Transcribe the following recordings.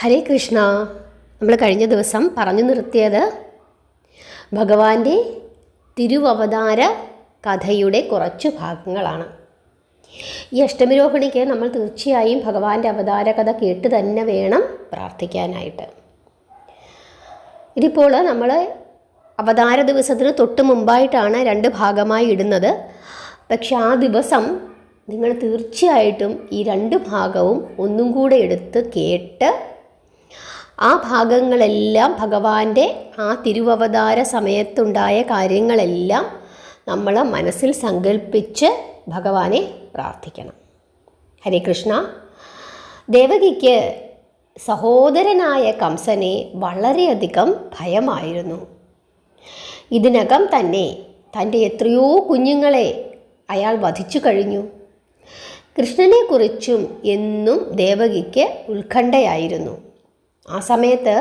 ഹരേ കൃഷ്ണ. നമ്മൾ കഴിഞ്ഞ ദിവസം പറഞ്ഞു നിർത്തിയത് ഭഗവാന്റെ തിരുവവതാര കഥയുടെ കുറച്ച് ഭാഗങ്ങളാണ്. ഈ അഷ്ടമിരോഹിണിക്ക് നമ്മൾ തീർച്ചയായും ഭഗവാന്റെ അവതാര കഥ കേട്ട് തന്നെ വേണം പ്രാർത്ഥിക്കാനായിട്ട്. ഇതിപ്പോൾ നമ്മൾ അവതാര ദിവസത്തിന് തൊട്ട് മുമ്പായിട്ടാണ് രണ്ട് ഭാഗമായി ഇടുന്നത്. പക്ഷെ ആ ദിവസം നിങ്ങൾ തീർച്ചയായിട്ടും ഈ രണ്ട് ഭാഗവും ഒന്നും കൂടെ എടുത്ത് കേട്ട് ആ ഭാഗങ്ങളെല്ലാം ഭഗവാന്റെ ആ തിരുവവതാര സമയത്തുണ്ടായ കാര്യങ്ങളെല്ലാം നമ്മൾ മനസ്സിൽ സങ്കല്പിച്ച് ഭഗവാനെ പ്രാർത്ഥിക്കണം. ഹരേ കൃഷ്ണ. ദേവകിക്ക് സഹോദരനായ കംസനെ വളരെയധികം ഭയമായിരുന്നു. ഇതിനകം തന്നെ തന്റെ എത്രയോ കുഞ്ഞുങ്ങളെ അയാൾ വധിച്ചു കഴിഞ്ഞു. കൃഷ്ണനെക്കുറിച്ചും എന്നും ദേവകിക്ക് ഉത്കണ്ഠയായിരുന്നു. ആ സമയത്ത്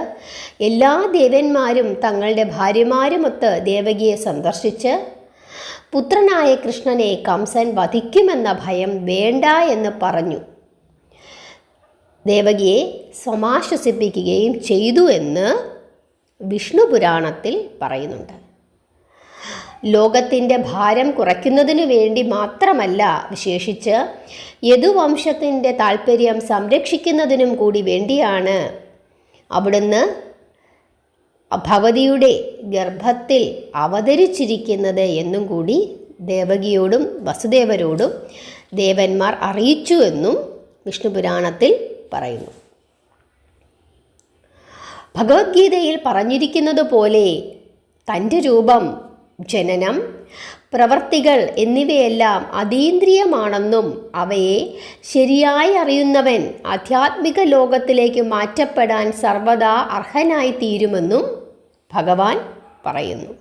എല്ലാ ദേവന്മാരും തങ്ങളുടെ ഭാര്യമാരുമൊത്ത് ദേവകിയെ സന്ദർശിച്ച് പുത്രനായ കൃഷ്ണനെ കംസൻ വധിക്കുമെന്ന ഭയം വേണ്ട എന്ന് പറഞ്ഞു. ദേവകിയെ സമാശ്വസിപ്പിക്കുകയും ചെയ്തു എന്ന് വിഷ്ണു പുരാണത്തിൽ പറയുന്നുണ്ട്. ലോകത്തിന്റെ ഭാരം കുറയ്ക്കുന്നതിനു വേണ്ടി മാത്രമല്ല വിശേഷിച്ച് യദുവംശത്തിന്റെ താല്പര്യം സംരക്ഷിക്കുന്നതിനും കൂടി വേണ്ടിയാണ് അവിടുന്ന് ഭഗവതിയുടെ ഗർഭത്തിൽ അവതരിച്ചിരിക്കുന്നത് എന്നും കൂടി ദേവകിയോടും വസുദേവരോടും ദേവന്മാർ അറിയിച്ചു എന്നും വിഷ്ണു പുരാണത്തിൽ പറയുന്നു. ഭഗവത്ഗീതയിൽ പറഞ്ഞിരിക്കുന്നത് പോലെ തന്റെ രൂപം ജനനം പ്രവർത്തികൾ എന്നിവയെല്ലാം അതീന്ദ്രിയമാണെന്നും അവയെ ശരിയായി അറിയുന്നവൻ ആധ്യാത്മിക ലോകത്തിലേക്ക് മാറ്റപ്പെടാൻ സർവദാ അർഹനായി തീരുമെന്നും ഭഗവാൻ പറയുന്നു.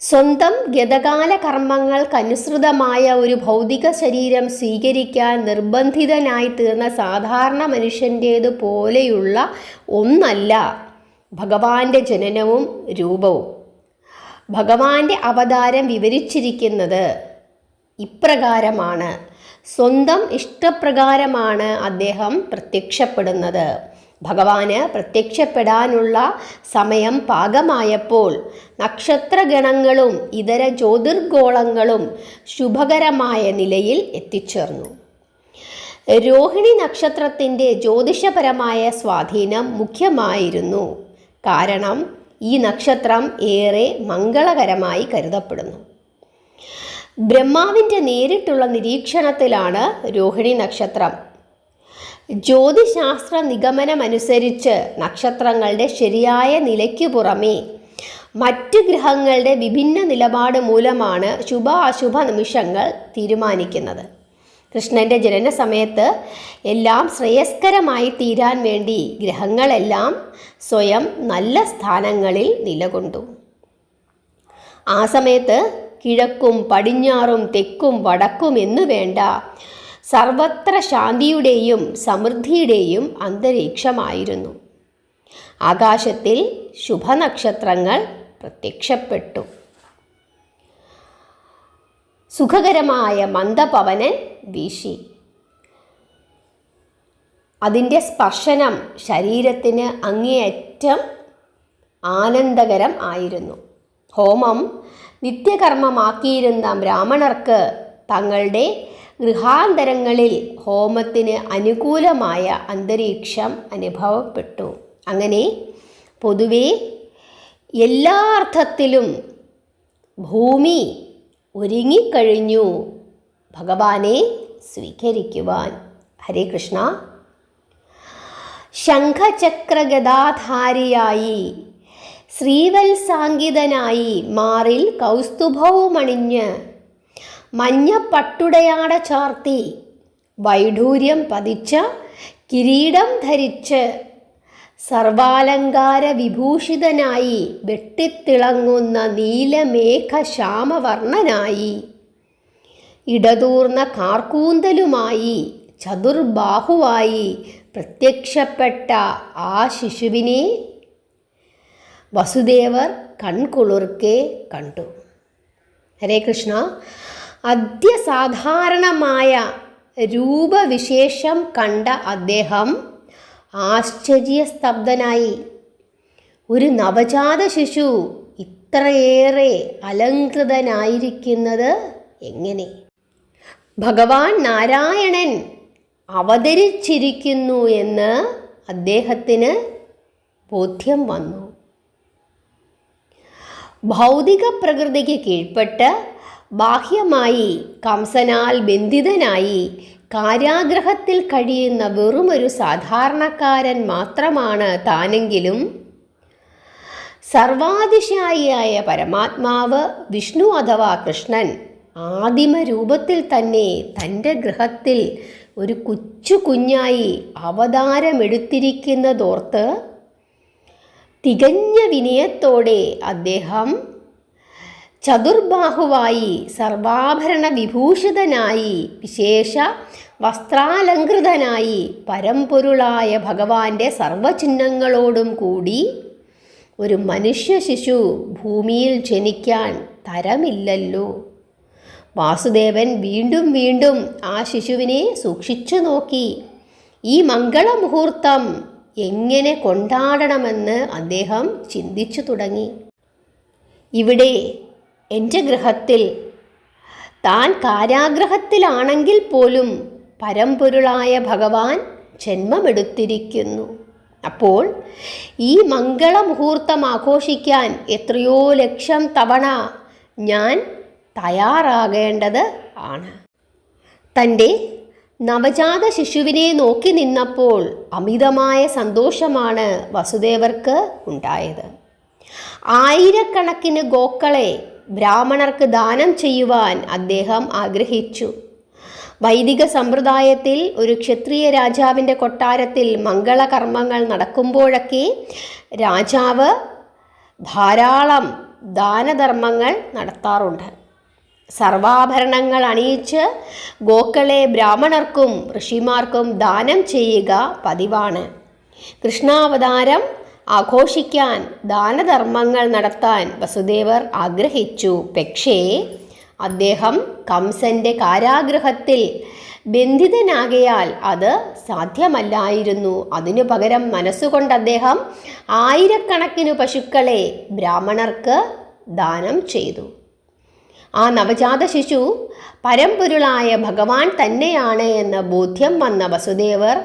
സ്വന്തം ഗതകാല കർമ്മങ്ങൾക്കനുസൃതമായ ഒരു ഭൗതിക ശരീരം സ്വീകരിക്കാൻ നിർബന്ധിതനായി തീർന്ന സാധാരണ മനുഷ്യന്റേതു പോലെയുള്ള ഒന്നല്ല ഭഗവാന്റെ ജനനവും രൂപവും. ഭഗവാന്റെ അവതാരം വിവരിച്ചിരിക്കുന്നത് ഇപ്രകാരമാണ്. സ്വന്തം ഇഷ്ടപ്രകാരമാണ് അദ്ദേഹം പ്രത്യക്ഷപ്പെടുന്നത്. ഭഗവാന് പ്രത്യക്ഷപ്പെടാനുള്ള സമയം പാകമായപ്പോൾ നക്ഷത്രഗണങ്ങളും ഇതര ജ്യോതിർഗോളങ്ങളും ശുഭകരമായ നിലയിൽ എത്തിച്ചേർന്നു. രോഹിണി നക്ഷത്രത്തിന്റെ ജ്യോതിഷപരമായ സ്വാധീനം മുഖ്യമായിരുന്നു. കാരണം ഈ നക്ഷത്രം ഏറെ മംഗളകരമായി കരുതപ്പെടുന്നു. ബ്രഹ്മാവിന്റെ നേരിട്ടുള്ള നിരീക്ഷണത്തിലാണ് രോഹിണി നക്ഷത്രം. ജ്യോതിശാസ്ത്ര നിഗമനമനുസരിച്ച് നക്ഷത്രങ്ങളുടെ ശരിയായ നിലയ്ക്ക് പുറമേ മറ്റ് ഗ്രഹങ്ങളുടെ വിഭിന്ന നിലപാട് മൂലമാണ് ശുഭ അശുഭ നിമിഷങ്ങൾ തീരുമാനിക്കുന്നത്. കൃഷ്ണന്റെ ജനന സമയത്ത് എല്ലാം ശ്രേയസ്കരമായി തീരാൻ വേണ്ടി ഗ്രഹങ്ങളെല്ലാം സ്വയം നല്ല സ്ഥാനങ്ങളിൽ നിലകൊണ്ടു. ആ സമയത്ത് കിഴക്കും പടിഞ്ഞാറും തെക്കും വടക്കും എന്നു വേണ്ട സർവത്ര ശാന്തിയുടെയും സമൃദ്ധിയുടെയും അന്തരീക്ഷമായിരുന്നു. ആകാശത്തിൽ ശുഭനക്ഷത്രങ്ങൾ പ്രത്യക്ഷപ്പെട്ടു. സുഖകരമായ മന്ദപവനൻ വീശി. അതിന്റെ സ്പർശനം ശരീരത്തിന് അങ്ങേയറ്റം ആനന്ദകരം ആയിരുന്നു. ഹോമം നിത്യകർമ്മമാക്കിയിരുന്ന ബ്രാഹ്മണർക്ക് തങ്ങളുടെ ഗൃഹാന്തരങ്ങളിൽ ഹോമത്തിന് അനുകൂലമായ അന്തരീക്ഷം അനുഭവപ്പെട്ടു. അങ്ങനെ പൊതുവെ എല്ലാ അർത്ഥത്തിലും ഭൂമി ഒരുങ്ങിക്കഴിഞ്ഞു. ഭഗവാനെ സ്വീകരിക്കുവാൻ. ഹരേ കൃഷ്ണ. ശംഖചക്രഗദാധാരിയായി ശ്രീവത്സാങ്കിതനായി മാറിൽ കൗസ്തുഭവുമണിഞ്ഞ് മഞ്ഞപ്പട്ടുടയാട ചാർത്തി വൈഡൂര്യം പതിച്ച കിരീടം ധരിച്ച് സർവാലങ്കാര വിഭൂഷിതനായി വെട്ടിത്തിളങ്ങുന്ന നീലമേഘ ശ്യാമവർണനായി ഇടതൂർന്ന കാർക്കൂന്തലുമായി ചതുർബാഹുവായി പ്രത്യക്ഷപ്പെട്ട ആ ശിശുവിനെ വസുദേവർ കൺകുളിർക്കെ കണ്ടു. ഹരേ കൃഷ്ണ. അത്യസാധാരണമായ രൂപവിശേഷം കണ്ട അദ്ദേഹം ആശ്ചര്യസ്തബ്ധനായി. ഒരു നവജാത ശിശു ഇത്രയേറെ അലങ്കൃതനായിരിക്കുന്നത് എങ്ങനെ? ഭഗവാൻ നാരായണൻ അവതരിച്ചിരിക്കുന്നു എന്ന് അദ്ദേഹത്തിന് ബോധ്യം വന്നു. ഭൗതിക പ്രകൃതിക്ക് കീഴ്പ്പെട്ട് ബാഹ്യമായി കംസനാൽ ബന്ധിതനായി കാരാഗ്രഹത്തിൽ കഴിയുന്ന വെറുമൊരു സാധാരണക്കാരൻ മാത്രമാണ് താനെങ്കിലും സർവാതിശായിയായ പരമാത്മാവ് വിഷ്ണു അഥവാ കൃഷ്ണൻ ആദിമ രൂപത്തിൽ തന്നെ തന്റെ ഗ്രഹത്തിൽ ഒരു കൊച്ചു കുഞ്ഞായി അവതാരമെടുത്തിരിക്കുന്നതോർത്ത് തികഞ്ഞ വിനയത്തോടെ അദ്ദേഹം ചതുർബാഹുവായി സർവാഭരണ വിഭൂഷിതനായി വിശേഷ വസ്ത്രാലങ്കൃതനായി പരമ്പൊരുളായ ഭഗവാന്റെ സർവചിഹ്നങ്ങളോടും കൂടി ഒരു മനുഷ്യ ശിശു ഭൂമിയിൽ ജനിക്കാൻ തരമില്ലല്ലോ. വാസുദേവൻ വീണ്ടും വീണ്ടും ആ ശിശുവിനെ സൂക്ഷിച്ചു നോക്കി. ഈ മംഗളമുഹൂർത്തം എങ്ങനെ കൊണ്ടാടണമെന്ന് അദ്ദേഹം ചിന്തിച്ചു തുടങ്ങി. ഇവിടെ എന്റെ ഗൃഹത്തിൽ. താൻ കാരാഗ്രഹത്തിലാണെങ്കിൽ പോലും പരമ്പൊരുളായ ഭഗവാൻ ജന്മമെടുത്തിരിക്കുന്നു. അപ്പോൾ ഈ മംഗളമുഹൂർത്തം ആഘോഷിക്കാൻ എത്രയോ ലക്ഷം തവണ ഞാൻ തയ്യാറാകേണ്ടത് ആണ്. തന്റെ നവജാത ശിശുവിനെ നോക്കി നിന്നപ്പോൾ അമിതമായ സന്തോഷമാണ് വസുദേവർക്ക് ഉണ്ടായത്. ആയിരക്കണക്കിന് ഗോക്കളെ ബ്രാഹ്മണർക്ക് ദാനം ചെയ്യുവാൻ അദ്ദേഹം ആഗ്രഹിച്ചു. വൈദിക സമ്പ്രദായത്തിൽ ഒരു ക്ഷത്രിയ രാജാവിന്റെ കൊട്ടാരത്തിൽ മംഗളകർമ്മങ്ങൾ നടക്കുമ്പോഴൊക്കെ രാജാവ് ധാരാളം ദാനധർമ്മങ്ങൾ നടത്താറുണ്ട്. സർവാഭരണങ്ങൾ അണിയിച്ച് ഗോക്കളെ ബ്രാഹ്മണർക്കും ഋഷിമാർക്കും ദാനം ചെയ്യുക പതിവാണ്. കൃഷ്ണാവതാരം ആഘോഷിക്കാൻ ദാനധർമ്മങ്ങൾ നടത്താൻ വസുദേവർ ആഗ്രഹിച്ചു. പക്ഷേ അദ്ദേഹം കംസന്റെ കാരാഗ്രഹത്തിൽ ബന്ധിതനാകയാൽ അത് സാധ്യമല്ലായിരുന്നു. അതിനു പകരം മനസ്സുകൊണ്ട് അദ്ദേഹം ആയിരക്കണക്കിനു പശുക്കളെ ബ്രാഹ്മണർക്ക് ദാനം ചെയ്തു. ആ നവജാത ശിശു പരമ്പൊരുളായ ഭഗവാൻ തന്നെയാണ് എന്ന ബോധ്യം വന്ന വസുദേവർ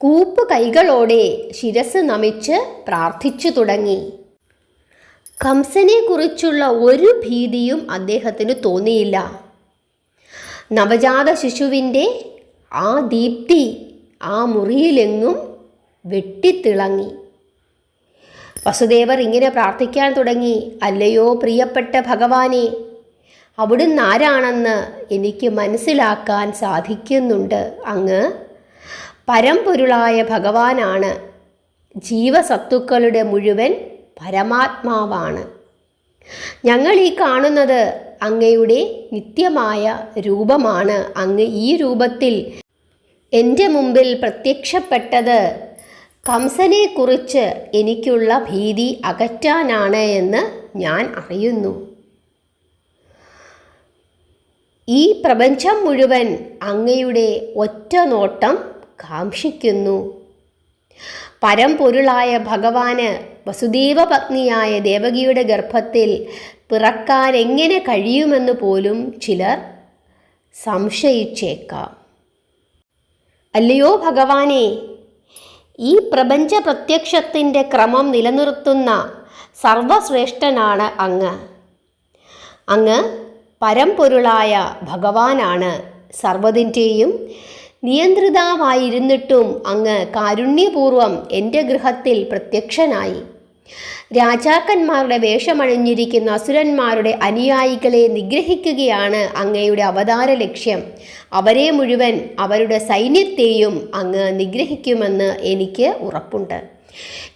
കൂപ്പ് കൈകളോടെ ശിരസ് നമിച്ച് പ്രാർത്ഥിച്ചു തുടങ്ങി. കംസനെക്കുറിച്ചുള്ള ഒരു ഭീതിയും അദ്ദേഹത്തിന് തോന്നിയില്ല. നവജാത ശിശുവിന്റെ ആ ദീപ്തി ആ മുറിയിലെങ്ങും വെട്ടിത്തിളങ്ങി. വസുദേവർ ഇങ്ങനെ പ്രാർത്ഥിക്കാൻ തുടങ്ങി. അല്ലയോ പ്രിയപ്പെട്ട ഭഗവാനെ അവിടുന്ന് ആരാണെന്ന് എനിക്ക് മനസ്സിലാക്കാൻ സാധിക്കുന്നുണ്ട്. അങ്ങ് പരമ്പൊരുളായ ഭഗവാനാണ്. ജീവസത്തുക്കളുടെ മുഴുവൻ പരമാത്മാവാണ്. ഞങ്ങൾ ഈ കാണുന്നത് അങ്ങയുടെ നിത്യമായ രൂപമാണ്. അങ്ങ് ഈ രൂപത്തിൽ എന്റെ മുമ്പിൽ പ്രത്യക്ഷപ്പെട്ടത് കംസനെക്കുറിച്ച് എനിക്കുള്ള ഭീതി അകറ്റാനാണ് എന്ന് ഞാൻ അറിയുന്നു. ഈ പ്രപഞ്ചം മുഴുവൻ അങ്ങയുടെ ഒറ്റ നോട്ടം കാക്ഷിക്കുന്നു. പരംപൊരുളായ ഭഗവാന് വസുദേവ പത്നിയായ ദേവകിയുടെ ഗർഭത്തിൽ പിറക്കാൻ എങ്ങനെ കഴിയുമെന്ന് പോലും ചിലർ സംശയിച്ചേക്കാം. അല്ലയോ ഭഗവാനെ ഈ പ്രപഞ്ച പ്രത്യക്ഷത്തിന്റെ ക്രമം നിലനിർത്തുന്ന സർവശ്രേഷ്ഠനാണ് അങ്ങ്. അങ്ങ് പരമ്പൊരുളായ ഭഗവാനാണ് സർവതിന്റെയും നിയന്ത്രിതാവായിരുന്നിട്ടും അങ്ങ് കാരുണ്യപൂർവം എന്റെ ഗൃഹത്തിൽ പ്രത്യക്ഷനായി. രാജാക്കന്മാരുടെ വേഷമണിഞ്ഞിരിക്കുന്ന അസുരന്മാരുടെ അനുയായികളെ നിഗ്രഹിക്കുകയാണ് അങ്ങയുടെ അവതാര ലക്ഷ്യം. അവരെ മുഴുവൻ അവരുടെ സൈന്യത്തെയും അങ്ങ് നിഗ്രഹിക്കുമെന്ന് എനിക്ക് ഉറപ്പുണ്ട്.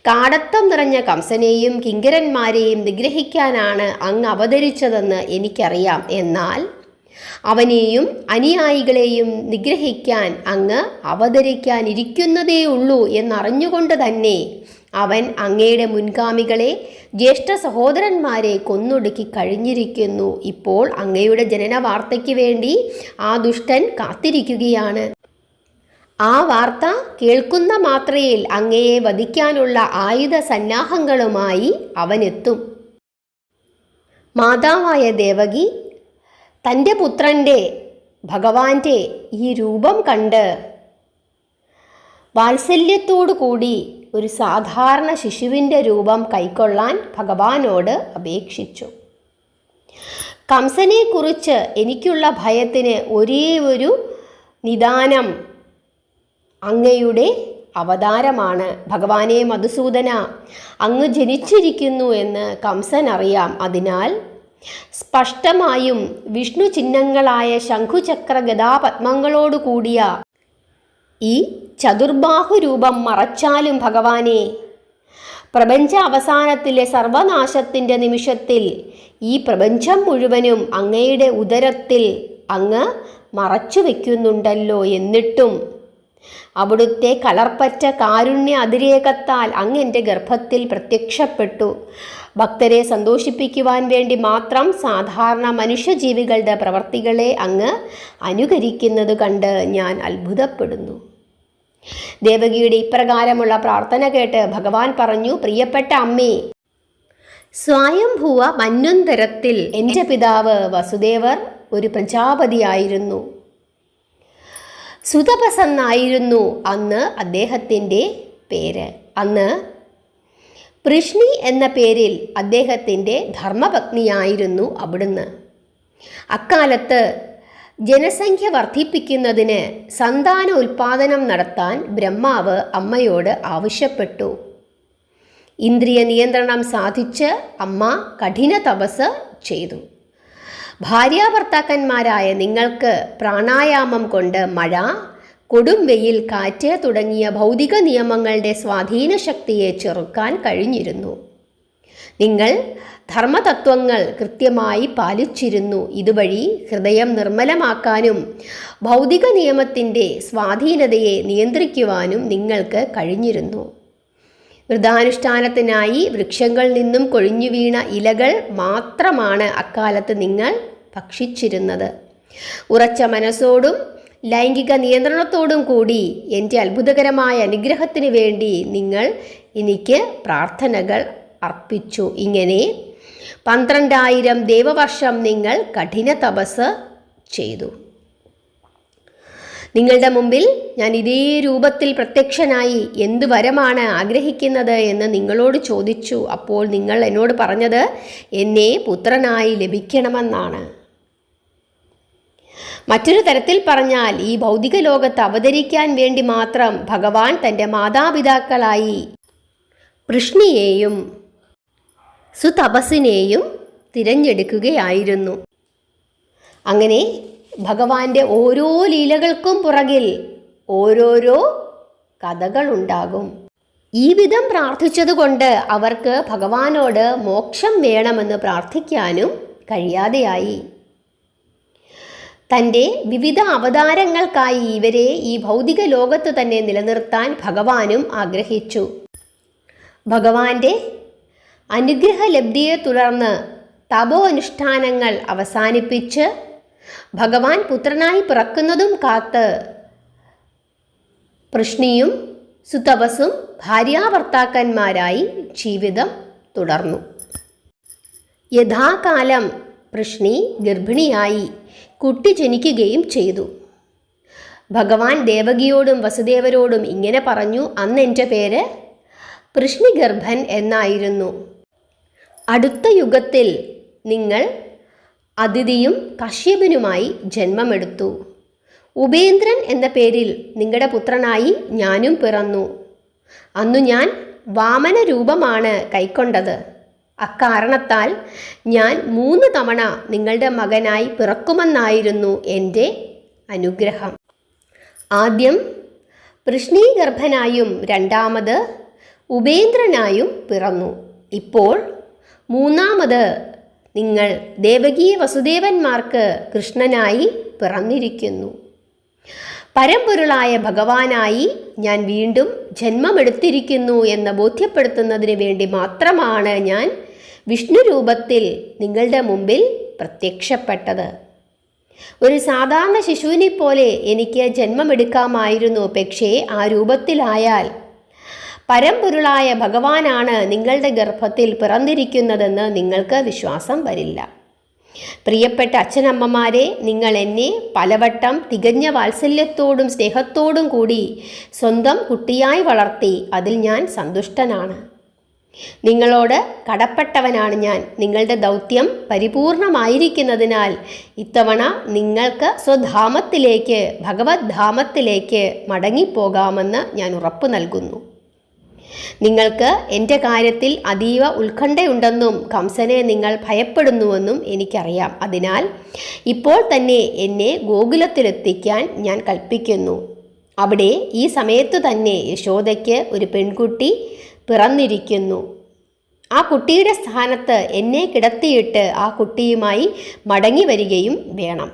കാടത്തം നിറഞ്ഞ കംസനെയും കിങ്കരന്മാരെയും നിഗ്രഹിക്കാനാണ് അങ്ങ് അവതരിച്ചതെന്ന് എനിക്കറിയാം. എന്നാൽ അവനെയും അനുയായികളെയും നിഗ്രഹിക്കാൻ അങ്ങ് അവതരിക്കാനിരിക്കുന്നതേയുള്ളൂ എന്നറിഞ്ഞുകൊണ്ട് തന്നെ അവൻ അങ്ങയുടെ മുൻഗാമികളെ ജ്യേഷ്ഠ സഹോദരന്മാരെ കൊന്നൊടുക്കി കഴിഞ്ഞിരിക്കുന്നു. ഇപ്പോൾ അങ്ങയുടെ ജനന വാർത്തയ്ക്ക് വേണ്ടി ആ ദുഷ്ടൻ കാത്തിരിക്കുകയാണ്. ആ വാർത്ത കേൾക്കുന്ന മാത്രയിൽ അങ്ങയെ വധിക്കാനുള്ള ആയുധ സന്നാഹങ്ങളുമായി അവനെത്തും. മാതാവായ ദേവകി തന്റെ പുത്രന്റെ ഭഗവാന്റെ ഈ രൂപം കണ്ട് വാത്സല്യത്തോടു കൂടി ഒരു സാധാരണ ശിശുവിന്റെ രൂപം കൈക്കൊള്ളാൻ ഭഗവാനോട് അപേക്ഷിച്ചു. കംസനെക്കുറിച്ച് എനിക്കുള്ള ഭയത്തിന് ഒരേ ഒരു നിദാനം അങ്ങയുടെ അവതാരമാണ്. ഭഗവാനെ മധുസൂദന അങ്ങ് ജനിച്ചിരിക്കുന്നു എന്ന് കംസൻ അറിയാം അതിനാൽ സ്പഷ്ടമായും വിഷ്ണു ചിഹ്നങ്ങളായ ശംഖുചക്ര ഗതാപത്മങ്ങളോടു കൂടിയ ഈ ചതുർബാഹു രൂപം മറച്ചാലും ഭഗവാനെ. പ്രപഞ്ച അവസാനത്തിലെ സർവനാശത്തിന്റെ നിമിഷത്തിൽ ഈ പ്രപഞ്ചം മുഴുവനും അങ്ങയുടെ ഉദരത്തിൽ അങ്ങ് മറച്ചു വയ്ക്കുന്നുണ്ടല്ലോ എന്നിട്ടും. അവിടുത്തെ കളർപ്പറ്റ കാരുണ്യ അതിരേകത്താൽ അങ്ങ് എന്റെ ഗർഭത്തിൽ പ്രത്യക്ഷപ്പെട്ടു. ഭക്തരെ സന്തോഷിപ്പിക്കുവാൻ വേണ്ടി മാത്രം സാധാരണ മനുഷ്യജീവികളുടെ പ്രവർത്തികളെ അങ്ങ് അനുകരിക്കുന്നത് കണ്ട് ഞാൻ അത്ഭുതപ്പെടുന്നു. ദേവകിയുടെ ഇപ്രകാരമുള്ള പ്രാർത്ഥന കേട്ട് ഭഗവാൻ പറഞ്ഞു പ്രിയപ്പെട്ട അമ്മേ സ്വയംഭൂവ മന്വന്തരത്തിൽ എന്റെ പിതാവ് വസുദേവർ ഒരു പ്രജാപതിയായിരുന്നു. സുതപസെന്നായിരുന്നു അന്ന് അദ്ദേഹത്തിന്റെ പേര്. അന്ന് പൃഷ്ണി എന്ന പേരിൽ അദ്ദേഹത്തിന്റെ ധർമ്മപത്നിയായിരുന്നു അവിടുന്ന്. അക്കാലത്ത് ജനസംഖ്യ വർദ്ധിപ്പിക്കുന്നതിന് സന്താന ഉൽപാദനം നടത്താൻ ബ്രഹ്മാവ് അമ്മയോട് ആവശ്യപ്പെട്ടു. ഇന്ദ്രിയ നിയന്ത്രണം സാധിച്ച് അമ്മ കഠിന തപസ് ചെയ്തു. ഭാര്യാഭർത്താക്കന്മാരായ നിങ്ങൾക്ക് പ്രാണായാമം കൊണ്ട് മഴ കൊടും വെയിൽ കാറ്റ് തുടങ്ങിയ ഭൗതിക നിയമങ്ങളുടെ സ്വാധീന ശക്തിയെ ചെറുക്കാൻ കഴിഞ്ഞിരുന്നു. നിങ്ങൾ ധർമ്മതത്വങ്ങൾ കൃത്യമായി പാലിച്ചിരുന്നു. ഇതുവഴി ഹൃദയം നിർമ്മലമാക്കാനും ഭൗതിക നിയമത്തിന്റെ സ്വാധീനതയെ നിയന്ത്രിക്കുവാനും നിങ്ങൾക്ക് കഴിഞ്ഞിരുന്നു. വ്രതാനുഷ്ഠാനത്തിനായി വൃക്ഷങ്ങളിൽ നിന്നും കൊഴിഞ്ഞു വീണ ഇലകൾ മാത്രമാണ് അക്കാലത്ത് നിങ്ങൾ ഭക്ഷിച്ചിരുന്നത്. ഉറച്ച മനസ്സോടും ലൈംഗിക നിയന്ത്രണത്തോടും കൂടി എന്റെ അത്ഭുതകരമായ അനുഗ്രഹത്തിന് വേണ്ടി നിങ്ങൾ എനിക്ക് പ്രാർത്ഥനകൾ അർപ്പിച്ചു. ഇങ്ങനെ പന്ത്രണ്ടായിരം ദേവവർഷം നിങ്ങൾ കഠിന തപസ് ചെയ്തു. നിങ്ങളുടെ മുമ്പിൽ ഞാൻ ഇതേ രൂപത്തിൽ പ്രത്യക്ഷനായി എന്ത് വരമാണ് ആഗ്രഹിക്കുന്നത് എന്ന് നിങ്ങളോട് ചോദിച്ചു. അപ്പോൾ നിങ്ങൾ എന്നോട് പറഞ്ഞത് എന്നെ പുത്രനായി ലഭിക്കണമെന്നാണ്. മറ്റൊരു തരത്തിൽ പറഞ്ഞാൽ ഈ ഭൗതിക ലോകത്ത് അവതരിക്കാൻ വേണ്ടി മാത്രം ഭഗവാൻ തന്റെ മാതാപിതാക്കളായി കൃഷ്ണിയെയും സുതപസിനെയും തിരഞ്ഞെടുക്കുകയായിരുന്നു. അങ്ങനെ ഭഗവാന്റെ ഓരോ ലീലകൾക്കും പുറകിൽ ഓരോരോ കഥകളുണ്ടാകും. ഈ വിധം പ്രാർത്ഥിച്ചതുകൊണ്ട് അവർക്ക് ഭഗവാനോട് മോക്ഷം വേണമെന്ന് പ്രാർത്ഥിക്കാനും കഴിയാതെയായി. തന്റെ വിവിധ അവതാരങ്ങൾക്കായി ഇവരെ ഈ ഭൗതിക ലോകത്ത് തന്നെ നിലനിർത്താൻ ഭഗവാനും ആഗ്രഹിച്ചു. ഭഗവാന്റെ അനുഗ്രഹലബ്ധിയെ തുടർന്ന് തപോ അനുഷ്ഠാനങ്ങൾ അവസാനിപ്പിച്ച് ഭഗവാൻ പുത്രനായി പിറക്കുന്നതും കാത്ത് പൃഷ്ണിയും സുതപസും ഭാര്യാഭർത്താക്കന്മാരായി ജീവിതം തുടർന്നു. യഥാകാലം പൃഷ്ണി ഗർഭിണിയായി. കുട്ടി ജനിക്കുകയും ചെയ്തു. ഭഗവാൻ ദേവകിയോടും വസുദേവരോടും ഇങ്ങനെ പറഞ്ഞു അന്ന് എന്റെ പേര് കൃഷ്ണിഗർഭൻ എന്നായിരുന്നു. അടുത്ത യുഗത്തിൽ നിങ്ങൾ അതിഥിയും കശ്യപനുമായി ജന്മമെടുത്തു. ഉപേന്ദ്രൻ എന്ന പേരിൽ നിങ്ങളുടെ പുത്രനായി ഞാനും പിറന്നു. അന്നു ഞാൻ വാമന രൂപമാണ് കൈക്കൊണ്ടത്. അക്കാരണത്താൽ ഞാൻ മൂന്ന് തവണ നിങ്ങളുടെ മകനായി പിറക്കുമെന്നായിരുന്നു എന്റെ അനുഗ്രഹം. ആദ്യം പൃഷ്ണീഗർഭനായും രണ്ടാമത് ഉപേന്ദ്രനായും പിറന്നു. ഇപ്പോൾ മൂന്നാമത് നിങ്ങൾ ദേവകീയ വസുദേവന്മാർക്ക് കൃഷ്ണനായി പിറന്നിരിക്കുന്നു. പരമ്പൊരുളായ ഭഗവാനായി ഞാൻ വീണ്ടും ജന്മമെടുത്തിരിക്കുന്നു എന്ന് ബോധ്യപ്പെടുത്തുന്നതിന് വേണ്ടി മാത്രമാണ് ഞാൻ വിഷ്ണു രൂപത്തിൽ നിങ്ങളുടെ മുമ്പിൽ പ്രത്യക്ഷപ്പെട്ടത്. ഒരു സാധാരണ ശിശുവിനെ പോലെ എനിക്ക് ജന്മമെടുക്കാമായിരുന്നു. പക്ഷേ ആ രൂപത്തിലായാൽ പരമ്പൊരുളായ ഭഗവാനാണ് നിങ്ങളുടെ ഗർഭത്തിൽ പിറന്നിരിക്കുന്നതെന്ന് നിങ്ങൾക്ക് വിശ്വാസം വരില്ല. പ്രിയപ്പെട്ട അച്ഛനമ്മമാരെ നിങ്ങൾ എന്നെ പലവട്ടം തികഞ്ഞ വാത്സല്യത്തോടും സ്നേഹത്തോടും കൂടി സ്വന്തം കുട്ടിയായി വളർത്തി അതിൽ ഞാൻ സന്തുഷ്ടനാണ്. നിങ്ങളോട് കടപ്പെട്ടവനാണ് ഞാൻ. നിങ്ങളുടെ ദൗത്യം പരിപൂർണമായിരിക്കുന്നതിനാൽ ഇത്തവണ നിങ്ങൾക്ക് സ്വധാമത്തിലേക്ക് ഭഗവത് ധാമത്തിലേക്ക് മടങ്ങിപ്പോകാമെന്ന് ഞാൻ ഉറപ്പു നൽകുന്നു. നിങ്ങൾക്ക് എന്റെ കാര്യത്തിൽ അതീവ ഉത്കണ്ഠയുണ്ടെന്നും കംസനെ നിങ്ങൾ ഭയപ്പെടുന്നുവെന്നും എനിക്കറിയാം. അതിനാൽ ഇപ്പോൾ തന്നെ എന്നെ ഗോകുലത്തിലെത്തിക്കാൻ ഞാൻ കൽപ്പിക്കുന്നു. അവിടെ ഈ സമയത്തു തന്നെ യശോദയ്ക്ക് ഒരു പെൺകുട്ടി പിറന്നിരിക്കുന്നു. ആ കുട്ടിയുടെ സ്ഥാനത്ത് എന്നെ കിടത്തിയിട്ട് ആ കുട്ടിയുമായി മടങ്ങി വരികയും വേണം.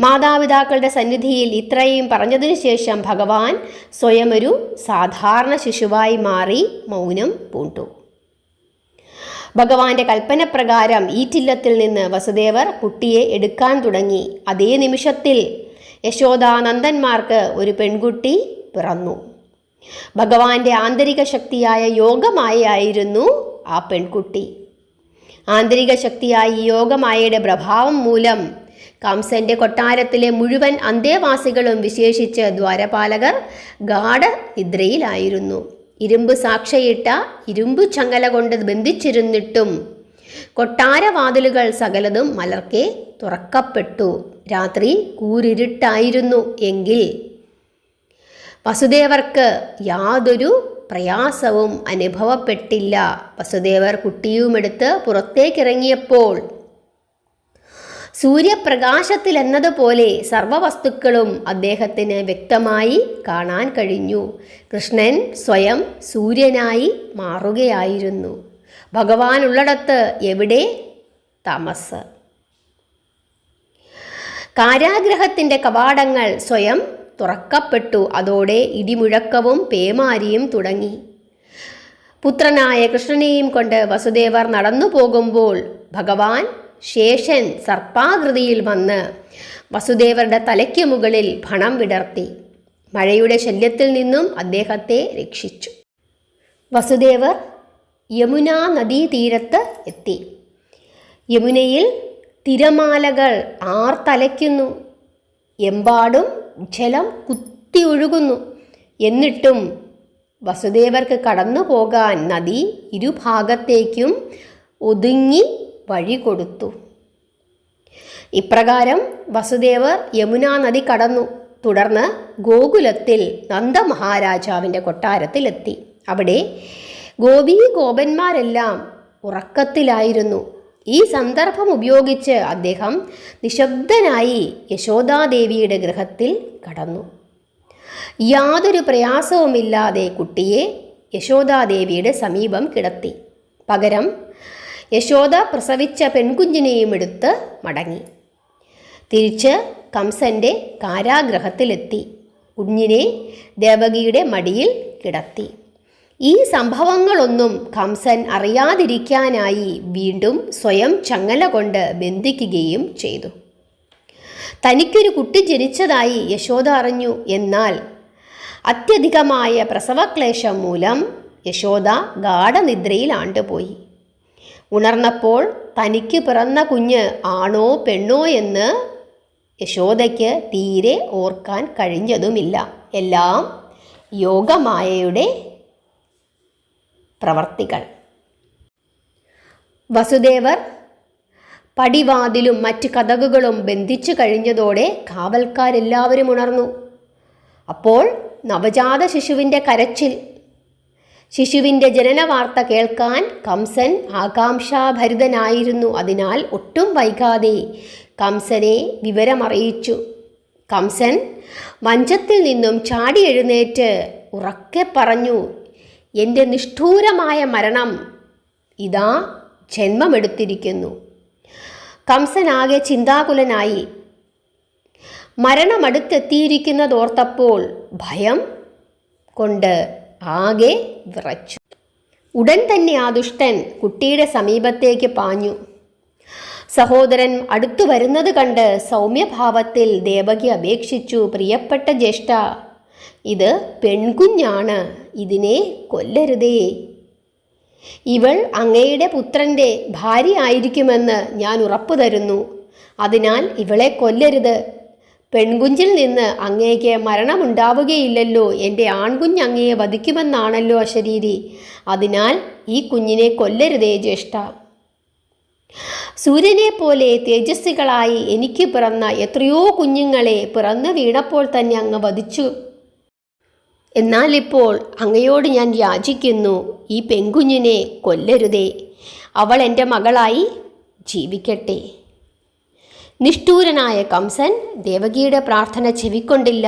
മാതാപിതാക്കളുടെ സന്നിധിയിൽ ഇത്രയും പറഞ്ഞതിനു ശേഷം ഭഗവാൻ സ്വയമൊരു സാധാരണ ശിശുവായി മാറി മൗനം പൂണ്ടു. ഭഗവാന്റെ കൽപ്പനപ്രകാരം ഈറ്റില്ലത്തിൽ നിന്ന് വസുദേവർ കുട്ടിയെ എടുക്കാൻ തുടങ്ങി. അതേ നിമിഷത്തിൽ യശോദാനന്ദന്മാർക്ക് ഒരു പെൺകുട്ടി പിറന്നു. ഭഗവാന്റെ ആന്തരിക ശക്തിയായ യോഗമായായിരുന്നു ആ പെൺകുട്ടി. ആന്തരിക ശക്തിയായി യോഗമായയുടെ പ്രഭാവം മൂലം കംസന്റെ കൊട്ടാരത്തിലെ മുഴുവൻ അന്തേവാസികളും വിശേഷിച്ച് ദ്വാരപാലകർ ഗാഠ നിദ്രയിലായിരുന്നു. ഇരുമ്പ് സാക്ഷയിട്ട ഇരുമ്പു ചങ്ങല കൊണ്ട് ബന്ധിച്ചിരുന്നിട്ടും കൊട്ടാരവാതിലുകൾ സകലതും മലർക്കെ തുറക്കപ്പെട്ടു. രാത്രി കൂരിരുട്ടായിരുന്നു എങ്കിൽ വസുദേവർക്ക് യാതൊരു പ്രയാസവും അനുഭവപ്പെട്ടില്ല. വസുദേവർ കുട്ടിയുമെടുത്ത് പുറത്തേക്കിറങ്ങിയപ്പോൾ സൂര്യപ്രകാശത്തിൽ എന്നതുപോലെ സർവവസ്തുക്കളും അദ്ദേഹത്തിന് വ്യക്തമായി കാണാൻ കഴിഞ്ഞു. കൃഷ്ണൻ സ്വയം സൂര്യനായി മാറുകയായിരുന്നു. ഭഗവാൻ ഉള്ളിടത്ത് എവിടെ? തമസ്. കാരാഗ്രഹത്തിന്റെ കവാടങ്ങൾ സ്വയം തുറക്കപ്പെട്ടു. അതോടെ ഇടിമുഴക്കവും പേമാരിയും തുടങ്ങി. പുത്രനായ കൃഷ്ണനെയും കൊണ്ട് വസുദേവർ നടന്നു പോകുമ്പോൾ ഭഗവാൻ ശേഷൻ സർപ്പാകൃതിയിൽ വന്ന് വസുദേവരുടെ തലയ്ക്ക് മുകളിൽ ഭണം വിടർത്തി. മഴയുടെ ശല്യത്തിൽ നിന്നും അദ്ദേഹത്തെ രക്ഷിച്ചു. വസുദേവർ യമുന നദീതീരത്ത് എത്തി. യമുനയിൽ തിരമാലകൾ ആർത്തലയ്ക്കുന്നു എമ്പാടും ജലം കുത്തി ഒഴുകുന്നു. എന്നിട്ടും വസുദേവർക്ക് കടന്നു പോകാൻ നദി ഇരുഭാഗത്തേക്കും ഒതുങ്ങി വഴി കൊടുത്തു. ഇപ്രകാരം വസുദേവർ യമുനാ നദി കടന്നു. തുടർന്ന് ഗോകുലത്തിൽ നന്ദമഹാരാജാവിന്റെ കൊട്ടാരത്തിലെത്തി. അവിടെ ഗോപീ ഗോപന്മാരെല്ലാം ഉറക്കത്തിലായിരുന്നു. ഈ സന്ദർഭം ഉപയോഗിച്ച് അദ്ദേഹം നിശബ്ദനായി യശോദാദേവിയുടെ ഗൃഹത്തിൽ കടന്നു. യാതൊരു പ്രയാസവുമില്ലാതെ കുട്ടിയെ യശോദാദേവിയുടെ സമീപം കിടത്തി. പകരം യശോദ പ്രസവിച്ച പെൺകുഞ്ഞിനെയും എടുത്ത് മടങ്ങി. തിരിച്ച് കംസന്റെ കാരാഗ്രഹത്തിലെത്തി. കുഞ്ഞിനെ ദേവകിയുടെ മടിയിൽ കിടത്തി. ഈ സംഭവങ്ങളൊന്നും കംസൻ അറിയാതിരിക്കാനായി വീണ്ടും സ്വയം ചങ്ങല കൊണ്ട് ബന്ധിക്കുകയും ചെയ്തു. തനിക്കൊരു കുട്ടി ജനിച്ചതായി യശോദ അറിഞ്ഞു. എന്നാൽ അത്യധികമായ പ്രസവക്ലേശം മൂലം യശോദ ഗാഠനിദ്രയിൽ ആണ്ടുപോയി. ഉണർന്നപ്പോൾ തനിക്ക് പിറന്ന കുഞ്ഞ് ആണോ പെണ്ണോ എന്ന് യശോദയ്ക്ക് തീരെ ഓർക്കാൻ കഴിഞ്ഞതുമില്ല. എല്ലാം യോഗമായയുടെ പ്രവർത്തികൾ. വസുദേവർ പടിവാതിലും മറ്റ് കഥകുകളും ബന്ധിച്ചു കഴിഞ്ഞതോടെ കാവൽക്കാരെല്ലാവരും ഉണർന്നു. അപ്പോൾ നവജാത ശിശുവിന്റെ കരച്ചിൽ ശിശുവിന്റെ ജനനവാർത്ത കേൾക്കാൻ കംസൻ ആകാംക്ഷാഭരിതനായിരുന്നു. അതിനാൽ ഒട്ടും വൈകാതെ കംസനെ വിവരമറിയിച്ചു. കംസൻ മഞ്ചത്തിൽ നിന്നും ചാടി എഴുന്നേറ്റ് ഉറക്കെ പറഞ്ഞു എന്റെ നിഷ്ഠൂരമായ മരണം ഇതാ ജന്മമെടുത്തിരിക്കുന്നു കംസനാകെ ചിന്താകുലനായി. മരണമടുത്തെത്തിയിരിക്കുന്നതോർത്തപ്പോൾ ഭയം കൊണ്ട് ആകെ വിറച്ചു. ഉടൻ തന്നെ ആ ദുഷ്ടൻ കുട്ടിയുടെ സമീപത്തേക്ക് പാഞ്ഞു. സഹോദരൻ അടുത്തു വരുന്നത് കണ്ട് സൗമ്യഭാവത്തിൽ ദേവകി അപേക്ഷിച്ചു പ്രിയപ്പെട്ട ജ്യേഷ്ഠ ഇത് പെൺകുഞ്ഞാണ് ഇതിനെ കൊല്ലരുതേ. ഇവൾ അങ്ങയുടെ പുത്രന്റെ ഭാര്യ ആയിരിക്കുമെന്ന് ഞാൻ ഉറപ്പു തരുന്നു അതിനാൽ ഇവളെ കൊല്ലരുത്. പെൺകുഞ്ചിൽ നിന്ന് അങ്ങേക്ക് മരണമുണ്ടാവുകയില്ലല്ലോ. എന്റെ ആൺകുഞ്ഞ് അങ്ങയെ വധിക്കുമെന്നാണല്ലോ അശരീരി. അതിനാൽ ഈ കുഞ്ഞിനെ കൊല്ലരുതേ ജ്യേഷ്ഠ. സൂര്യനെ പോലെ തേജസ്വികളായി എനിക്ക് പിറന്ന എത്രയോ കുഞ്ഞുങ്ങളെ പിറന്നു വീണപ്പോൾ തന്നെ അങ്ങ് വധിച്ചു. എന്നാൽ ഇപ്പോൾ അങ്ങയോട് ഞാൻ യാചിക്കുന്നു ഈ പെൺകുഞ്ഞിനെ കൊല്ലരുതേ. അവൾ എന്റെ മകളായി ജീവിക്കട്ടെ. നിഷ്ഠൂരനായ കംസൻ ദേവകിയുടെ പ്രാർത്ഥന ചെവിക്കൊണ്ടില്ല.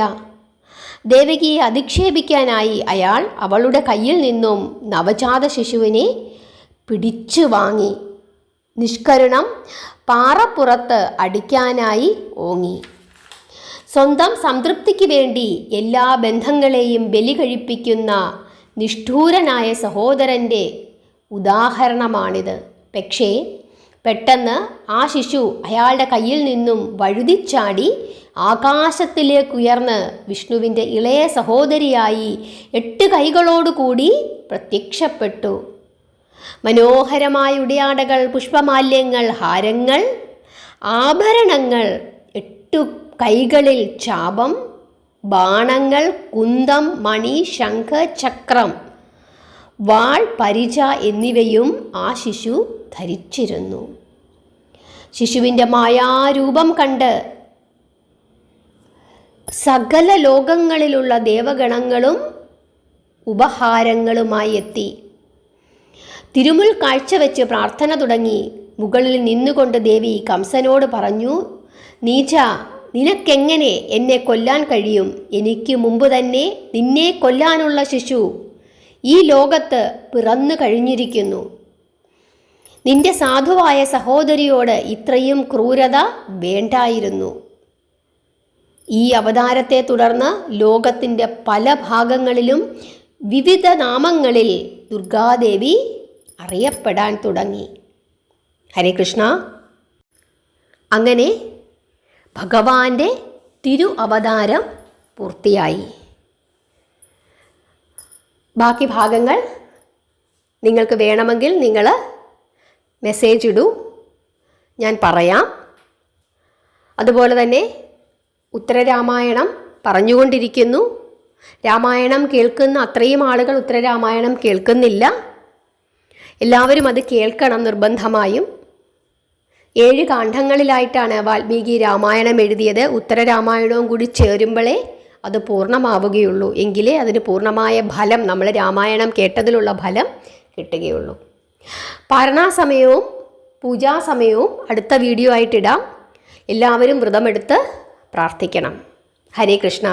ദേവകിയെ അധിക്ഷേപിക്കാനായി അയാൾ അവളുടെ കയ്യിൽ നിന്നും നവജാത ശിശുവിനെ പിടിച്ചു വാങ്ങി. നിഷ്കരുണം പാറപ്പുറത്ത് അടിക്കാനായി ഓങ്ങി. സ്വന്തം സംതൃപ്തിക്ക് വേണ്ടി എല്ലാ ബന്ധങ്ങളെയും ബലി കഴിപ്പിക്കുന്ന നിഷ്ഠൂരനായ സഹോദരന്റെ ഉദാഹരണമാണിത്. പക്ഷേ പെട്ടെന്ന് ആ ശിശു അയാളുടെ കയ്യിൽ നിന്നും വഴുതിച്ചാടി ആകാശത്തിലേക്കുയർന്ന് വിഷ്ണുവിന്റെ ഇളയ സഹോദരിയായി എട്ട് കൈകളോടുകൂടി പ്രത്യക്ഷപ്പെട്ടു. മനോഹരമായ ഉടയാടകൾ പുഷ്പമാല്യങ്ങൾ ഹാരങ്ങൾ ആഭരണങ്ങൾ എട്ടു കൈകളിൽ ചാപം ബാണങ്ങൾ കുന്തം മണി ശംഖ ചക്രം വാൾ പരിച എന്നിവയും ആ ശിശു ധരിച്ചിരുന്നു. ശിശുവിന്റെ മായാരൂപം കണ്ട് സകല ലോകങ്ങളിലുള്ള ദേവഗണങ്ങളും ഉപഹാരങ്ങളുമായി എത്തി. തിരുമുൽ കാഴ്ചവെച്ച് പ്രാർത്ഥന തുടങ്ങി. മുകളിൽ നിന്നുകൊണ്ട് ദേവി കംസനോട് പറഞ്ഞു നീച നിനക്കെങ്ങനെ എന്നെ കൊല്ലാൻ കഴിയും? എനിക്ക് മുമ്പ് തന്നെ നിന്നെ കൊല്ലാനുള്ള ശിശു ഈ ലോകത്ത് പിറന്നു കഴിഞ്ഞിരിക്കുന്നു. നിന്റെ സാധുവായ സഹോദരിയോട് ഇത്രയും ക്രൂരത വേണ്ടായിരുന്നു. ഈ അവതാരത്തെ തുടർന്ന് ലോകത്തിന്റെ പല ഭാഗങ്ങളിലും വിവിധ നാമങ്ങളിൽ ദുർഗാദേവി അറിയപ്പെടാൻ തുടങ്ങി. ഹരേ കൃഷ്ണ. അങ്ങനെ ഭഗവാന്റെ തിരു അവതാരം പൂർത്തിയായി. ബാക്കി ഭാഗങ്ങൾ നിങ്ങൾക്ക് വേണമെങ്കിൽ നിങ്ങൾ മെസ്സേജ് ഇടൂ. ഞാൻ പറയാം. അതുപോലെ തന്നെ ഉത്തരരാമായണം പറഞ്ഞുകൊണ്ടിരിക്കുന്നു. രാമായണം കേൾക്കുന്ന അത്രയും ആളുകൾ ഉത്തരരാമായണം കേൾക്കുന്നില്ല. എല്ലാവരും അത് കേൾക്കണം നിർബന്ധമായും. ഏഴ് കാണ്ഡങ്ങളിലായിട്ടാണ് വാൽമീകി രാമായണം എഴുതിയത്. ഉത്തരരാമായണവും കൂടി ചേരുമ്പോഴേ അത് പൂർണമാവുകയുള്ളൂ. എങ്കിലേ അതിന് പൂർണമായ ഫലം നമ്മൾ രാമായണം കേട്ടതിലുള്ള ഫലം കിട്ടുകയുള്ളൂ. പാരണാസമയവും പൂജാസമയവും അടുത്ത വീഡിയോ ആയിട്ടിടാം എല്ലാവരും വ്രതമെടുത്ത് പ്രാർത്ഥിക്കണം. ഹരേ കൃഷ്ണ.